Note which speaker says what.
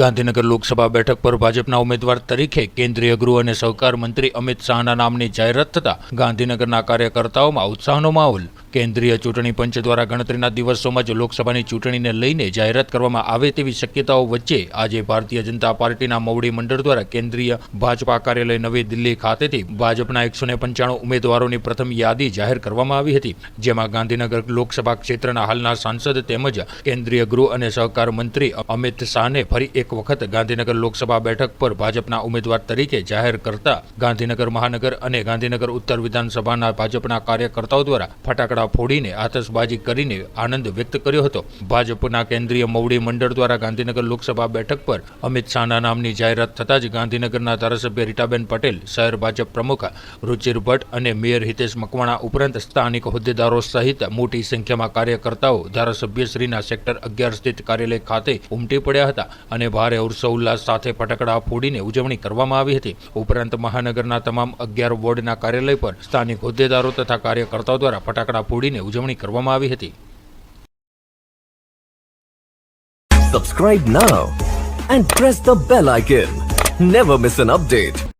Speaker 1: ગાંધીનગર લોકસભા બેઠક પર ભાજપના ઉમેદવાર તરીકે કેન્દ્રીય ગૃહ અને સહકાર મંત્રી અમિત શાહના નામની જાહેરાત થતાં ગાંધીનગરના કાર્યકર્તાઓમાં ઉત્સાહનો માહોલ. કેન્દ્રીય ચૂંટણી પંચ દ્વારા ગણતરીના દિવસોમાં જ લોકસભાની ચૂંટણીને લઈને જાહેરાત કરવામાં આવે તેવી શક્યતાઓ વચ્ચે આજે ભારતીય જનતા પાર્ટીના મોવડી મંડળ દ્વારા કેન્દ્રીય ભાજપા કાર્યાલય નવી દિલ્હી ખાતેથી ભાજપના એકસો પંચાણું ઉમેદવારોની પ્રથમ યાદી જાહેર કરવામાં આવી હતી, જેમાં ગાંધીનગર લોકસભા ક્ષેત્રના હાલના સાંસદ તેમજ કેન્દ્રીય ગૃહ અને સહકાર મંત્રી અમિત શાહને ફરી એક વખત ગાંધીનગર લોકસભા બેઠક પર ભાજપના ઉમેદવાર તરીકે જાહેર કરતા ગાંધીનગર મહાનગર અને ગાંધીનગર ઉત્તર વિધાનસભાના ભાજપના કાર્યકર્તાઓ દ્વારા ફટાકડા ફોડીને આતશબાજી કરીને આનંદ વ્યક્ત કર્યો હતો. ભાજપના કેન્દ્રીય મવડી મંડળ દ્વારા ગાંધીનગર લોકસભા બેઠક પર અમિત શાહના નામની જાહેરાત થતાં જ ગાંધીનગરના ધારાસભ્ય રીટાબેન પટેલ, શહેર ભાજપ પ્રમુખ રુચિર ભટ્ટ અને મેયર હિતેશ મકવાણા ઉપરાંત સ્થાનિક હોદ્દેદારો સહિત મોટી સંખ્યામાં કાર્યકર્તાઓ ધારાસભ્યશ્રીના સેક્ટર અગિયાર સ્થિત કાર્યાલય ખાતે ઉમટી પડ્યા હતા અને ભારે હર્ષોલ્લાસ સાથે ફટાકડા ફોડીને ઉજવણી કરવામાં આવી હતી ઉપરાંત મહાનગરના તમામ અગિયાર વોર્ડના કાર્યાલય પર સ્થાનિક હોદ્દેદારો તથા કાર્યકર્તાઓ દ્વારા ફટાકડા ફોડીને ઉજવણી કરવામાં આવી હતી
Speaker 2: Subscribe now and press the bell icon. Never miss an update.